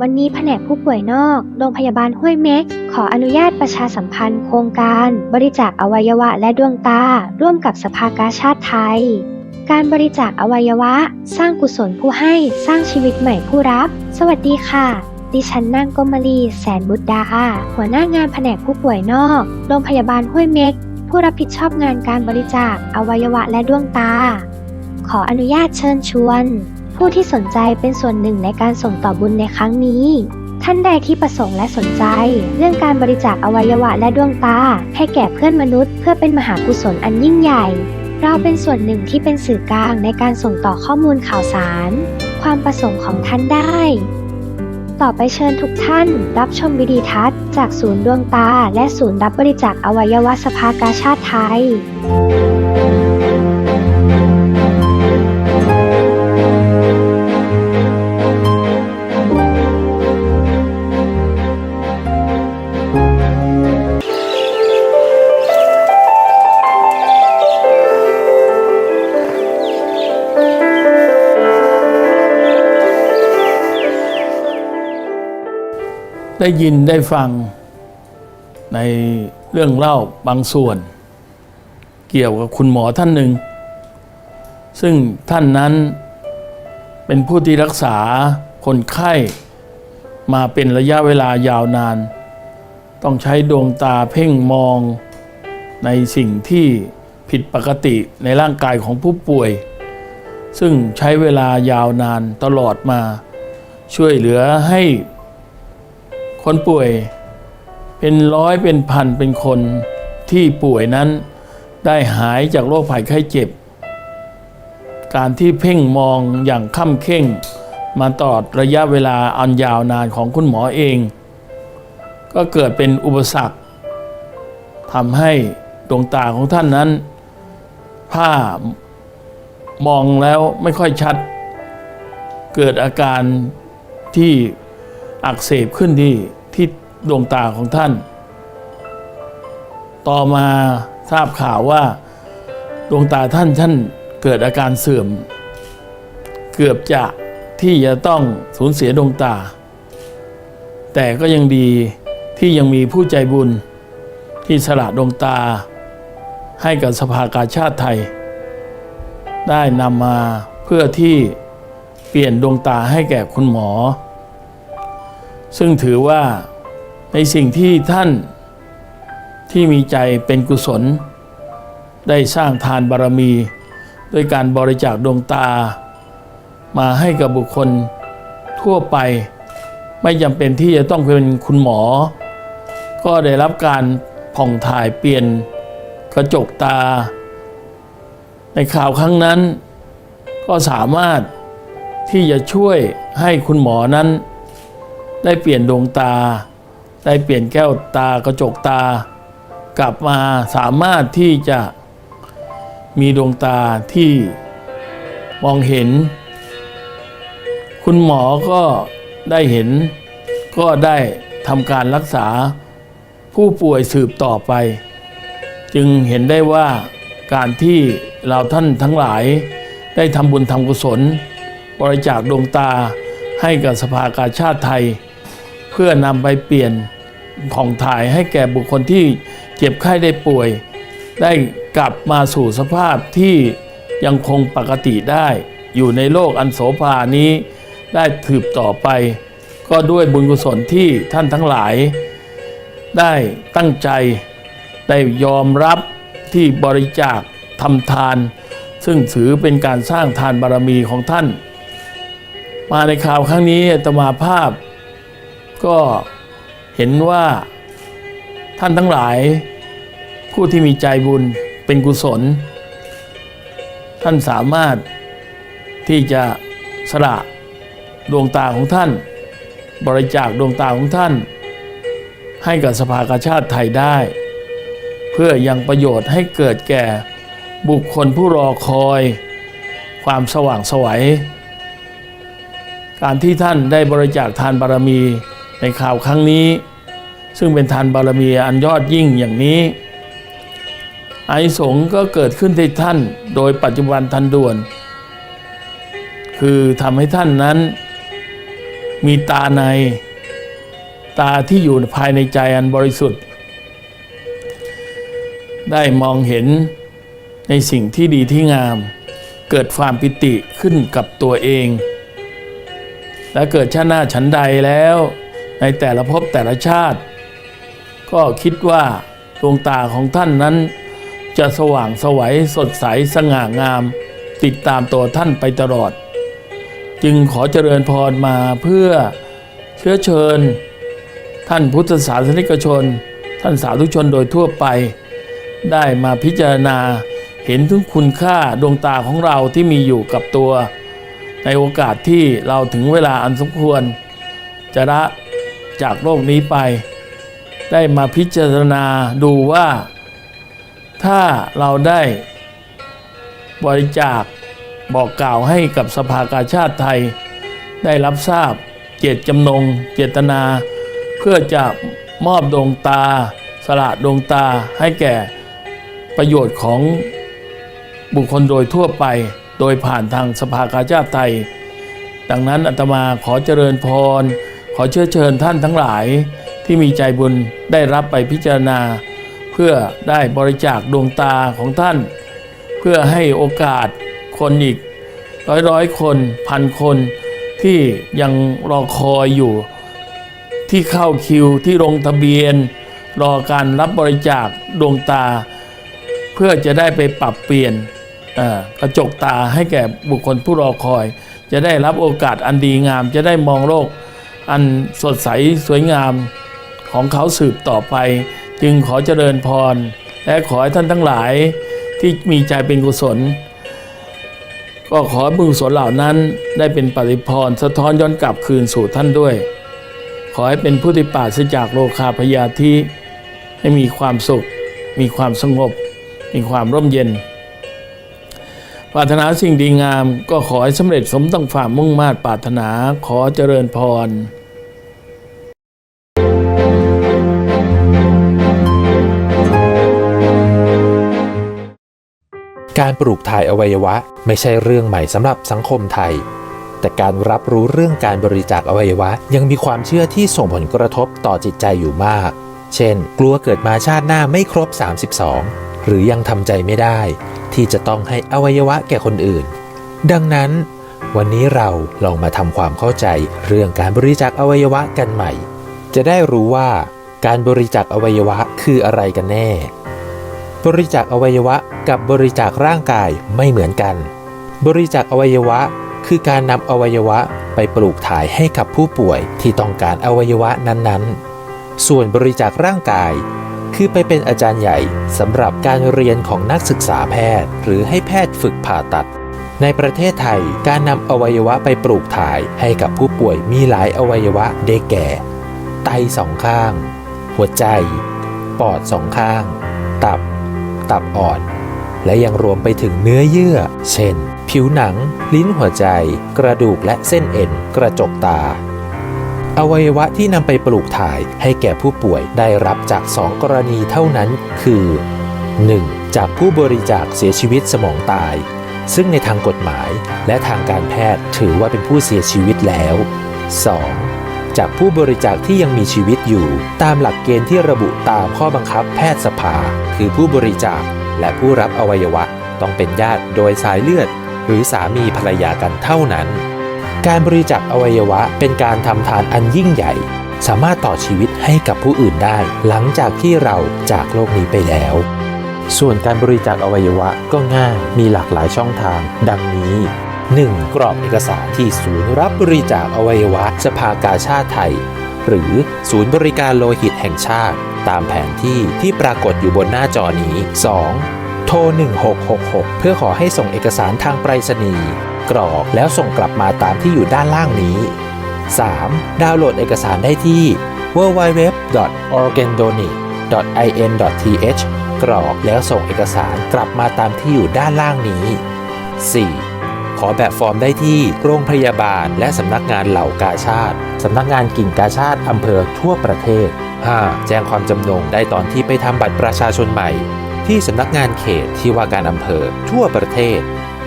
วันนี้แผนกผู้ป่วยนอก โรงพยาบาลห้วยเม็ก ขออนุญาตประชาสัมพันธ์โครงการ บริจาคอวัยวะและดวงตา ร่วมกับสภากาชาติไทย การบริจาคอวัยวะ สร้างกุศลผู้ให้ สร้างชีวิตใหม่ผู้รับ สวัสดีค่ะ ดิฉันนางกมลี แสนบุตรดา หัวหน้างานแผนกผู้ป่วยนอก โรงพยาบาลห้วยเม็ก ผู้รับผิดชอบงานการบริจาคอวัยวะและดวงตา ขออนุญาตเชิญชวน ผู้ที่สนใจเป็นส่วนหนึ่งในการส่งต่อบุญในครั้งนี้ ท่านใดที่ประสงค์และสนใจ เรื่องการบริจาคอวัยวะและดวงตา ให้แก่เพื่อนมนุษย์เพื่อเป็นมหากุศลอันยิ่งใหญ่ เราเป็นส่วนหนึ่งที่เป็นสื่อกลางในการส่งต่อข้อมูลข่าวสาร ความประสงค์ของท่านได้ต่อไปเชิญทุกท่าน รับชมวิดีทัศน์จากศูนย์ดวงตา และศูนย์รับบริจาคอวัยวะสภากาชาติไทย ได้ยินได้ฟังในเรื่องเล่าบางส่วน เกี่ยวกับคุณหมอท่านหนึ่ง ซึ่งท่านนั้นเป็นผู้ที่รักษาคนไข้มาเป็นระยะเวลายาวนาน ต้องใช้ดวงตาเพ่งมองในสิ่งที่ผิดปกติในร่างกายของผู้ป่วย ซึ่งใช้เวลายาวนานตลอดมาช่วยเหลือให้ คนป่วยเป็นร้อยเป็นพันเป็นคนที่ป่วยนั้นได้หายจากโรคภัยไข้เจ็บ การที่เพ่งมองอย่างค่ำเข่ง มาตลอดระยะเวลาอันยาวนานของคุณหมอเอง ก็เกิดเป็นอุปสรรคทำให้ดวงตาของท่านนั้นผ้ามองแล้วไม่ค่อยชัด เกิดอาการที่ อักเสบขึ้นที่ที่ดวงตาของท่าน ต่อมาทราบข่าวว่าดวงตาท่านท่านเกิดอาการเสื่อม เกือบจะที่จะต้องสูญเสียดวงตา แต่ก็ยังดีที่ยังมีผู้ใจบุญที่สละดวงตา ให้กับสภากาชาติไทย ได้นำมาเพื่อที่เปลี่ยนดวงตาให้แก่คุณหมอ ซึ่งถือว่าในสิ่งที่ท่านที่มีใจเป็นกุศล ได้สร้างทานบารมี ด้วยการบริจาคดวงตา มาให้กับบุคคลทั่วไป ไม่จำเป็นที่จะต้องเป็นคุณหมอ ก็ได้รับการผ่องถ่ายเปลี่ยนกระจกตา ในข่าวครั้งนั้น ก็สามารถที่จะช่วยให้คุณหมอนั้น ได้เปลี่ยนดวงตา ได้เปลี่ยนแก้วตากระจกตา กลับมาสามารถที่จะมีดวงตาที่มองเห็น คุณหมอก็ได้เห็น ก็ได้ทำการรักษาผู้ป่วยสืบต่อไป จึงเห็นได้ว่าการที่เราท่านทั้งหลาย ได้ทำบุญทำกุศล บริจาคดวงตาให้กับสภากาชาติไทย เพื่อนำไปเปลี่ยนผ่องถ่ายให้แก่บุคคลที่เจ็บไข้ได้ป่วย ได้กลับมาสู่สภาพที่ยังคงปกติได้ อยู่ในโลกอันโสภานี้ได้ถืบต่อไป ก็ด้วยบุญกุศลที่ท่านทั้งหลาย ได้ตั้งใจได้ยอมรับที่บริจาคทำทาน ซึ่งถือเป็นการสร้างทานบารมีของท่าน มาในข่าวครั้งนี้ตมาภาพ ก็เห็นว่าท่านทั้งหลาย ผู้ที่มีใจบุญเป็นกุศล ท่านสามารถที่จะสละดวงตาของท่าน บริจาคดวงตาของท่าน ให้กับสภากาชาติไทยได้ เพื่อยังประโยชน์ให้เกิดแก่บุคคลผู้รอคอย ความสว่างสวัยการที่ท่านได้บริจาคทานบารมี ในข่าวครั้งนี้ ซึ่งเป็นทานบารมีอันยอดยิ่งอย่างนี้ ไอสงก็เกิดขึ้นที่ท่านโดยปัจจุบันทันด่วน คือทำให้ท่านนั้น มีตาใน ตาที่อยู่ภายในใจอันบริสุทธิ์ ได้มองเห็นในสิ่งที่ดีที่งาม เกิดความปิติขึ้นกับตัวเอง และเกิดชาติหน้าฉันใดแล้ว ในแต่ละภพแต่ละชาติ ก็คิดว่าดวงตาของท่านนั้น จะสว่างสวัยสดใสสง่างาม ติดตามตัวท่านไปตลอด จึงขอเจริญพรมาเพื่อเชื้อเชิญ ท่านพุทธศาสนิกชน ท่านสาธุชนโดยทั่วไป ได้มาพิจารณาเห็นถึงคุณค่าดวงตาของเราที่มีอยู่กับตัว ในโอกาสที่เราถึงเวลาอันสมควร จะละ จากโลกนี้ไป ได้มาพิจารณาดูว่า ถ้าเราได้บริจาคบอกกล่าวให้กับสภากาชาติไทย ได้รับทราบเจตจำนง เจตนา เพื่อจะมอบดวงตา สละดวงตาให้แก่ประโยชน์ของบุคคลโดยทั่วไป โดยผ่านทางสภากาชาติไทย ดังนั้นอาตมาขอเจริญพร อเชื้อเชิญท่านทั้งหลายที่มีใจบุญได้รับไปพิจารณา เพื่อได้บริจาคดวงตาของท่าน เพื่อให้โอกาสคนอีกร้อยร้อยคนพันคนที่ยังรอคอยอยู่ ที่เข้าคิวที่ลงทะเบียน รอการรับบริจาคดวงตา เพื่อจะได้ไปปรับเปลี่ยนกระจกตาให้แก่บุคคลผู้รอคอย จะได้รับโอกาสอันดีงาม จะได้มองโลก อันสดใสสวยงามของเขาสืบต่อไป จึงขอเจริญพร และขอให้ท่านทั้งหลายที่มีใจเป็นกุศล ก็ขอบุญกุศลเหล่านั้นได้เป็นปฏิพรสะท้อนย้อนกลับคืนสู่ท่านด้วย ขอให้เป็นผู้ที่ปราศจากโลคาพยาธิให้มีความสุข มีความสงบ มีความร่มเย็น ปรารถนาสิ่งดีงามก็ขอให้สำเร็จสมตั้งความุ่งมา่ปรารถนาขอเจริญพรการปลูกถ่ายอวัยวะไม่ใช่เรื่องใหม่สำหรับสังคมไทย แต่การรับรู้เรื่องการบริจาคอวัยวะ ยังมีความเชื่อที่ส่งผลกระทบต่อจิตใจอยู่มาก เช่น กลัวเกิดมาชาติหน้าไม่ครบ 32 หรือยังทำใจไม่ได้ ที่จะต้องให้อวัยวะแก่คนอื่น ดังนั้น วันนี้เราลองมาทำความเข้าใจเรื่องการบริจาคอวัยวะกันใหม่ จะได้รู้ว่า การบริจาคอวัยวะคืออะไรกันแน่ บริจาคอวัยวะกับบริจาคร่างกายไม่เหมือนกัน บริจาคอวัยวะคือการนำอวัยวะไปปลูกถ่ายให้กับผู้ป่วยที่ต้องการอวัยวะนั้นๆ ส่วนบริจาคร่างกาย คือไปเป็นอาจารย์ใหญ่สำหรับการเรียนของนักศึกษาแพทย์ หรือให้แพทย์ฝึกผ่าตัด ในประเทศไทยการนำอวัยวะไปปลูกถ่ายให้กับผู้ป่วยมีหลายอวัยวะได้แก่ ไตสองข้าง หัวใจ ปอดสองข้าง ตับ ตับอ่อน และยังรวมไปถึงเนื้อเยื่อ เช่น ผิวหนัง ลิ้นหัวใจ กระดูกและเส้นเอ็น กระจกตา อวัยวะที่นำไปปลูกถ่ายให้แก่ผู้ป่วยได้รับจาก 2 กรณีเท่านั้นคือ 1. จากผู้บริจาคเสียชีวิตสมองตาย ซึ่งในทางกฎหมายและทางการแพทย์ถือว่าเป็นผู้เสียชีวิตแล้ว 2. จากผู้บริจาคที่ยังมีชีวิตอยู่ ตามหลักเกณฑ์ที่ระบุตามข้อบังคับแพทยสภา คือผู้บริจาคและผู้รับอวัยวะต้องเป็นญาติโดยสายเลือด หรือสามีภรรยากันเท่านั้น การบริจาคอวัยวะเป็นการทำทานอันยิ่งใหญ่ สามารถต่อชีวิตให้กับผู้อื่นได้ หลังจากที่เราจากโลกนี้ไปแล้ว ส่วนการบริจาคอวัยวะก็ง่ายมีหลากหลายช่องทาง ดังนี้ 1. กรอกเอกสารที่ศูนย์รับบริจาคอวัยวะสภากาชาติไทย หรือศูนย์บริการโลหิตแห่งชาติ ตามแผนที่ที่ปรากฏอยู่บนหน้าจอนี้ 2. โทร1666 เพื่อขอให้ส่งเอกสารทางไปรษณีย์ กรอกแล้วส่งกลับมาตามที่อยู่ด้านล่างนี้ 3. ดาวน์โหลดเอกสารได้ที่ www.organdonate.in.th กรอกแล้วส่งเอกสารกลับมาตามที่อยู่ด้านล่างนี้ 4. ขอแบบฟอร์มได้ที่ โรงพยาบาลและสำนักงานเหล่ากาชาติ สำนักงานกิ่งกาชาติอำเภอทั่วประเทศ 5. แจ้งความจำนงได้ตอนที่ไปทำบัตรประชาชนใหม่ ที่สำนักงานเขตที่ว่าการอำเภอทั่วประเทศ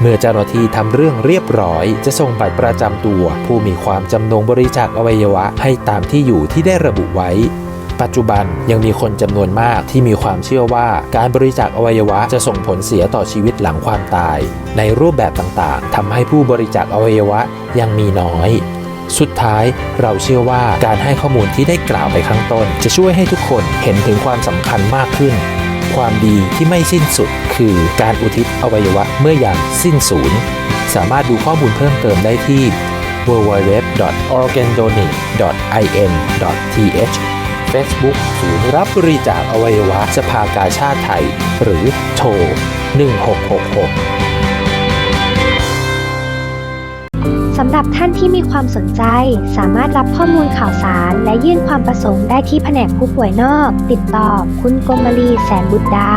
เมื่อเจ้าหน้าที่ทำเรื่องเรียบร้อย จะส่งบัตรประจำตัว ผู้มีความจำนงบริจาคอวัยวะให้ตามที่อยู่ที่ได้ระบุไว้ ปัจจุบันยังมีคนจำนวนมากที่มีความเชื่อว่าการบริจาคอวัยวะจะส่งผลเสียต่อชีวิตหลังความตาย ในรูปแบบต่างๆทำให้ผู้บริจาคอวัยวะยังมีน้อย สุดท้ายเราเชื่อว่าการให้ข้อมูลที่ได้กล่าวไปข้างต้น จะช่วยให้ทุกคนเห็นถึงความสำคัญมากขึ้น ความดีที่ไม่สิ้นสุด คือการอุทิศอวัยวะเมื่อยางสิ้นสูญสามารถดูข้อมูลเพิ่มเติมได้ที่ www.organdonate.in.th Facebook ศูนย์รับบริจาคอวัยวะสภากาชาติไทย หรือโทร1666 สำหรับท่านที่มีความสนใจ สามารถรับข้อมูลข่าวสารและยื่นความประสงค์ได้ที่แผนกผู้ป่วยนอก ติดต่อ คุณกมลีแสนบุตรดา